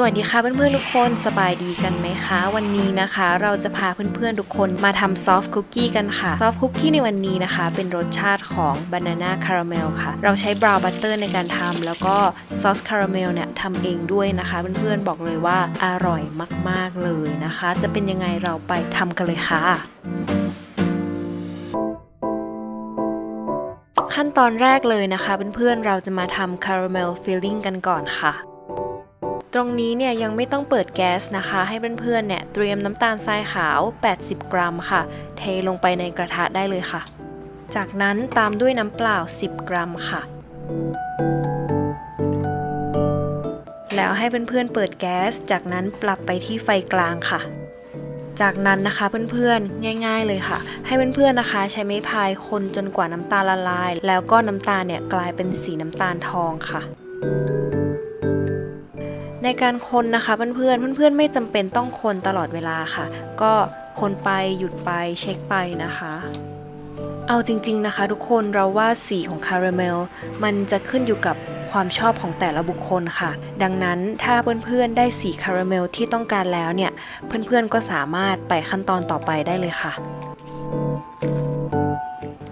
สวัสดีค่ะเพื่อนๆทุกคนสบายดีกันไหมคะ วันนี้นะคะ เราจะพาเพื่อนๆทุกคนมาทำซอฟต์คุกกี้กันค่ะซอฟต์คุกกี้ในวันนี้นะคะ เป็นรสชาติของบานาน่าคาราเมลค่ะ เราใช้บราวน์บัตเตอร์ในการทำแล้วก็ซอสคาราเมลเนี่ยทำเองด้วยนะคะ เพื่อนๆบอกเลยว่าอร่อยมากๆเลยนะคะ จะเป็นยังไงเราไปทำกันเลยค่ะขั้นตอนแรกเลยนะคะเพื่อนๆเราจะมาทำคาราเมลฟิลลิ่งกันก่อนค่ะ ตรงนี้เนี่ยยังไม่ต้องเปิดแก๊สนะคะ ให้เพื่อนๆเนี่ยเตรียมน้ำตาลทรายขาว 80 กรัมค่ะ เทลงไปในกระทะได้เลยค่ะ จากนั้นตามด้วยน้ำเปล่า 10 กรัมค่ะ แล้วให้เพื่อนๆเปิดแก๊ส จากนั้นปรับไปที่ไฟกลางค่ะจากนั้นนะคะเพื่อนๆง่าย ๆเลยค่ะ ให้เพื่อนๆนะคะ ใช้ไม้พายคนจนกว่าน้ำตาลละลาย แล้วก็น้ำตาลเนี่ยกลายเป็นสีน้ำตาลทองค่ะ ในการคนนะคะเพื่อนๆเพื่อนๆไม่จำเป็นต้องคนตลอดเวลาค่ะ ก็คนไปหยุดไปเช็คไปนะคะ เอาจริงๆนะคะ ทุกคนเราว่าสีของคาราเมลมันจะขึ้นอยู่กับความชอบของแต่ละบุคคลค่ะ ดังนั้นถ้าเพื่อนๆได้สีคาราเมลที่ต้องการแล้วเนี่ย เพื่อนๆก็สามารถไปขั้นตอนต่อไปได้เลยค่ะ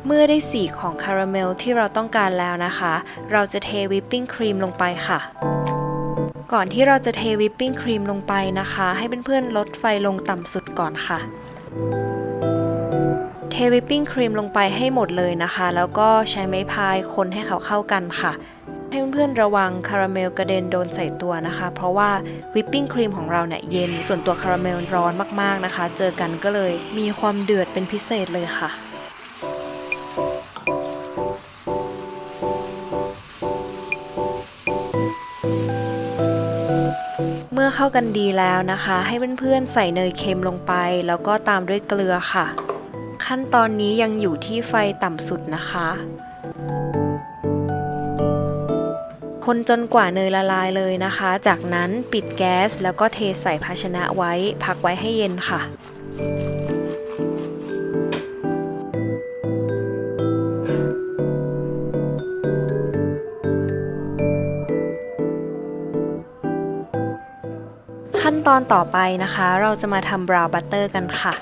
เมื่อได้สีของคาราเมลที่เราต้องการแล้วนะคะ เราจะเทวิปปิ้งครีมลงไปค่ะ ก่อนที่เราจะเทวิปปิ้งครีมลงไปนะคะ ให้เพื่อนๆลดไฟลงต่ำสุดก่อนค่ะ เทวิปปิ้งครีมลงไปให้หมดเลยนะคะ แล้วก็ใช้ไม้พายคนให้เขาเข้ากันค่ะ ให้เพื่อนๆระวังคาราเมลกระเด็นโดนใส่ตัวนะคะ เพราะว่าวิปปิ้งครีมของเราเนี่ยเย็น ส่วนตัวคาราเมลร้อนมากๆนะคะ เจอกันก็เลยมีความเดือดเป็นพิเศษเลยค่ะ เข้ากันดีแล้วนะคะ ให้เพื่อนๆใส่เนยเค็มลงไป แล้วก็ตามด้วยเกลือค่ะ ขั้นตอนนี้ยังอยู่ที่ไฟต่ำสุดนะคะ คนจนกว่าเนยละลายเลยนะคะ จากนั้นปิดแก๊สแล้วก็เทใส่ภาชนะไว้ พักไว้ให้เย็นค่ะ ตอนต่อไปนะคะ เราจะมาทำบราวน์บัตเตอร์กันค่ะ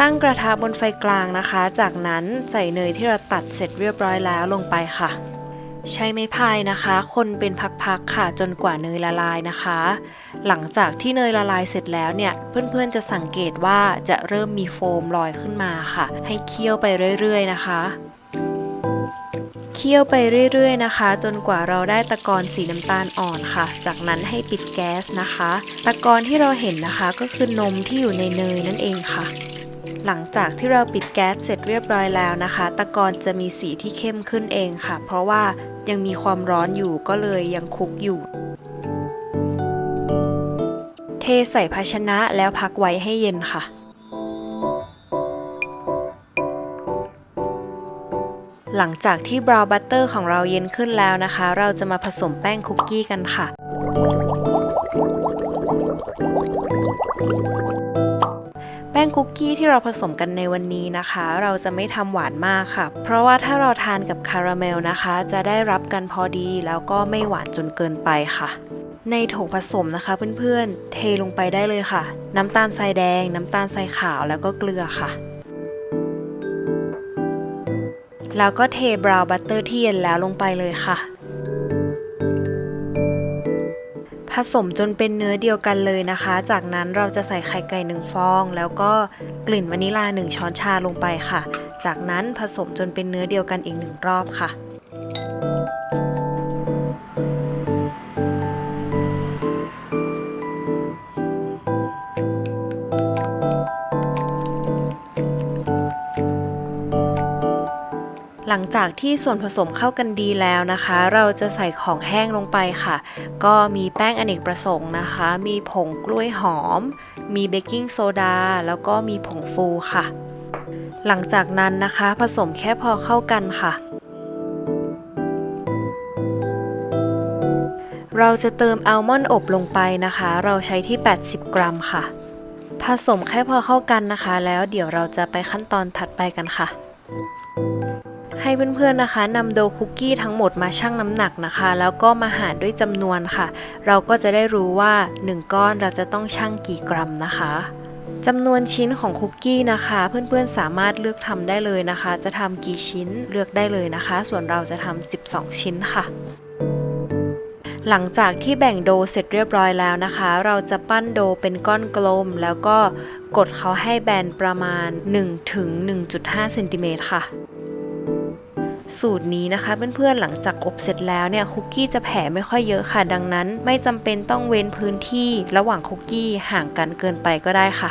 ตั้งกระทะบนไฟกลางนะคะ จากนั้นใส่เนยที่เราตัดเสร็จเรียบร้อยแล้วลงไปค่ะ ใช้ไม้พายนะคะ คนเป็นพักๆค่ะจนกว่าเนยละลายนะคะ หลังจากที่เนยละลายเสร็จแล้วเนี่ย เพื่อนๆจะสังเกตว่าจะเริ่มมีโฟมลอยขึ้นมาค่ะ ให้เคี่ยวไปเรื่อยๆนะคะ คี่ยวไปเรื่อยๆนะคะ จนกว่าเราได้ตะกอนสีน้ำตาลอ่อนค่ะ จากนั้นให้ปิดแก๊สนะคะ ตะกอนที่เราเห็นนะคะก็คือนมที่อยู่ในเนยนั่นเองค่ะ หลังจากที่เราปิดแก๊สเสร็จเรียบร้อยแล้วนะคะ ตะกอนจะมีสีที่เข้มขึ้นเองค่ะ เพราะว่ายังมีความร้อนอยู่ก็เลยยังคุกอยู่ เทใส่ภาชนะแล้วพักไว้ให้เย็นค่ะ หลังจากที่บราวน์บัตเตอร์ของเราเย็นขึ้นแล้วนะคะ เราจะมาผสมแป้งคุกกี้กันค่ะ แป้งคุกกี้ที่เราผสมกันในวันนี้นะคะ เราจะไม่ทำหวานมากค่ะ เพราะว่าถ้าเราทานกับคาราเมลนะคะ จะได้รับกันพอดีแล้วก็ไม่หวานจนเกินไปค่ะในโถผสมนะคะเพื่อนๆ เทลงไปได้เลยค่ะ น้ำตาลทรายแดง น้ำตาลทรายขาวแล้วก็เกลือค่ะ แล้วก็เทบราวน์บัตเตอร์ที่เย็นแล้วลงไปเลยค่ะ ผสมจนเป็นเนื้อเดียวกันเลยนะคะ จากนั้นเราจะใส่ไข่ไก่หนึ่งฟอง แล้วก็กลิ่นวานิลาหนึ่งช้อนชาลงไปค่ะ จากนั้นผสมจนเป็นเนื้อเดียวกันอีกหนึ่งรอบค่ะ หลังจากที่ส่วนผสมเข้ากันดีแล้วนะคะ เราจะใส่ของแห้งลงไปค่ะ ก็มีแป้งอเนกประสงค์นะคะ มีผงกล้วยหอม มีเบกกิ้งโซดา แล้วก็มีผงฟูค่ะ หลังจากนั้นนะคะผสมแค่พอเข้ากันค่ะ เราจะเติมอัลมอนด์อบลงไปนะคะ เราใช้ที่ 80 กรัมค่ะ ผสมแค่พอเข้ากันนะคะ แล้วเดี๋ยวเราจะไปขั้นตอนถัดไปกันค่ะใให้เพื่อนๆนะคะนำโดคุกกี้ทั้งหมดมาชั่งน้ำหนักนะคะ แล้วก็มาหารด้วยจำนวนค่ะ เราก็จะได้รู้ว่า 1 ก้อนเราจะต้องชั่งกี่กรัมนะคะจำนวนชิ้นของคุกกี้นะคะ เพื่อนๆสามารถเลือกทำได้เลยนะคะ จะทำกี่ชิ้นเลือกได้เลยนะคะ ส่วนเราจะทำ12 ชิ้นค่ะ หลังจากที่แบ่งโดเสร็จเรียบร้อยแล้วนะคะ เราจะปั้นโดเป็นก้อนกลม แล้วก็กดเขาให้แบนประมาณ1ถึง1.5เซนติเมตรค่ะ สูตรนี้นะคะเพื่อนๆหลังจากอบเสร็จแล้วเนี่ยคุกกี้จะแผ่ไม่ค่อยเยอะค่ะ ดังนั้น ไม่จำเป็นต้องเว้นพื้นที่ ระหว่างคุกกี้ห่างกันเกินไปก็ได้ค่ะ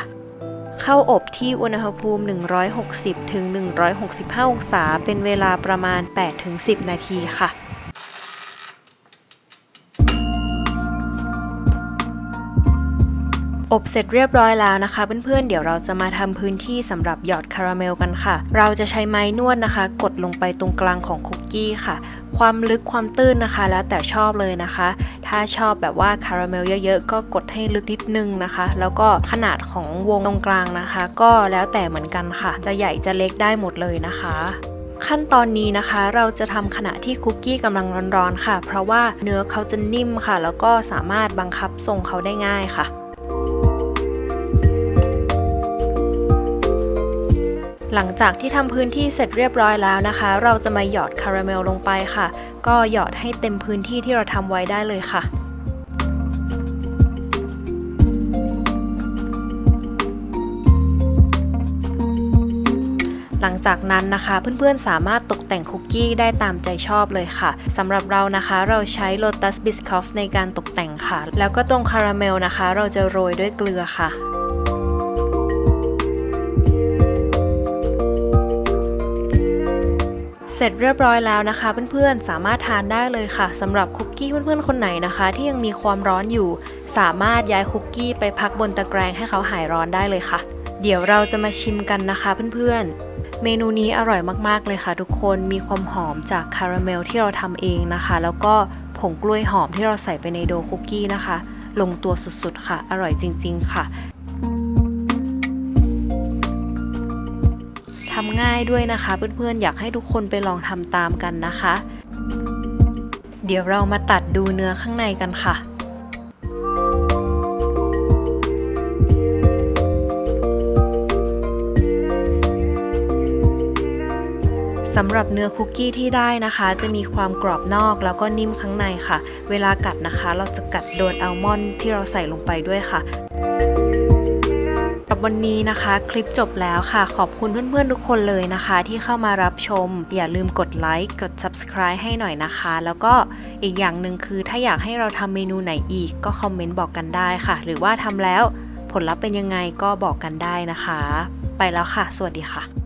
เข้าอบที่อุณหภูมิ 160ถึง165 องศา เป็นเวลาประมาณ 8-10 นาทีค่ะ อบเสร็จเรียบร้อยแล้วนะคะ เพื่อนๆ เดี๋ยวเราจะมาทำพื้นที่สำหรับหยอดคาราเมลกันค่ะ เราจะใช้ไม้นวดนะคะ กดลงไปตรงกลางของคุกกี้ค่ะ ความลึกความตื้นนะคะ แล้วแต่ชอบเลยนะคะ ถ้าชอบแบบว่าคาราเมลเยอะๆ ก็กดให้ลึกนิดนึงนะคะ แล้วก็ขนาดของวงตรงกลางนะคะ ก็แล้วแต่เหมือนกันค่ะ จะใหญ่จะเล็กได้หมดเลยนะคะขั้นตอนนี้นะคะเราจะทำขณะที่คุกกี้กำลังร้อนๆค่ะ เพราะว่าเนื้อเขาจะนิ่มค่ะ แล้วก็สามารถบังคับทรงเขาได้ง่ายค่ะ หลังจากที่ทำพื้นที่เสร็จเรียบร้อยแล้วนะคะ เราจะมาหยอดคาราเมลลงไปค่ะ ก็หยอดให้เต็มพื้นที่ที่เราทำไว้ได้เลยค่ะหลังจากนั้นนะคะเพื่อนๆสามารถตกแต่งคุกกี้ได้ตามใจชอบเลยค่ะสำหรับเรานะคะเราใช้ Lotus Biscoff ในการตกแต่งค่ะ แล้วก็ตรงคาราเมลนะคะ เราจะโรยด้วยเกลือค่ะ เสร็จเรียบร้อยแล้วนะคะ เพื่อนๆ สามารถทานได้เลยค่ะสำหรับคุกกี้เพื่อนๆ คนไหนนะคะ ที่ยังมีความร้อนอยู่ สามารถย้ายคุกกี้ไปพักบนตะแกรงให้เขาหายร้อนได้เลยค่ะ เดี๋ยวเราจะมาชิมกันนะคะเพื่อนๆ เมนูนี้อร่อยมากๆเลยค่ะ ทุกคนมีความหอมจากคาราเมลที่เราทำเองนะคะ แล้วก็ผงกล้วยหอมที่เราใส่ไปในโดคุกกี้นะคะ ลงตัวสุดๆค่ะ อร่อยจริง ๆ ค่ะำง่ายด้วยนะคะ เพื่อนๆอยากให้ทุกคนไปลองทำตามกันนะคะ เดี๋ยวเรามาตัดดูเนื้อข้างในกันค่ะสำหรับเนื้อคุกกี้ที่ได้นะคะ จะมีความกรอบนอกแล้วก็นิ่มข้างในค่ะ เวลากัดนะคะ เราจะกัดโดนอัลมอนด์ที่เราใส่ลงไปด้วยค่ะ สำหรับวันนี้นะคะ คลิปจบแล้วค่ะ ขอบคุณเพื่อนๆทุกคนเลยนะคะ ที่เข้ามารับชม อย่าลืมกดไลค์กด subscribe ให้หน่อยนะคะ แล้วก็อีกอย่างหนึ่งคือถ้าอยากให้เราทำเมนูไหนอีกก็คอมเมนต์บอกกันได้ค่ะ หรือว่าทำแล้วผลลัพธ์เป็นยังไงก็บอกกันได้นะคะ ไปแล้วค่ะ สวัสดีค่ะ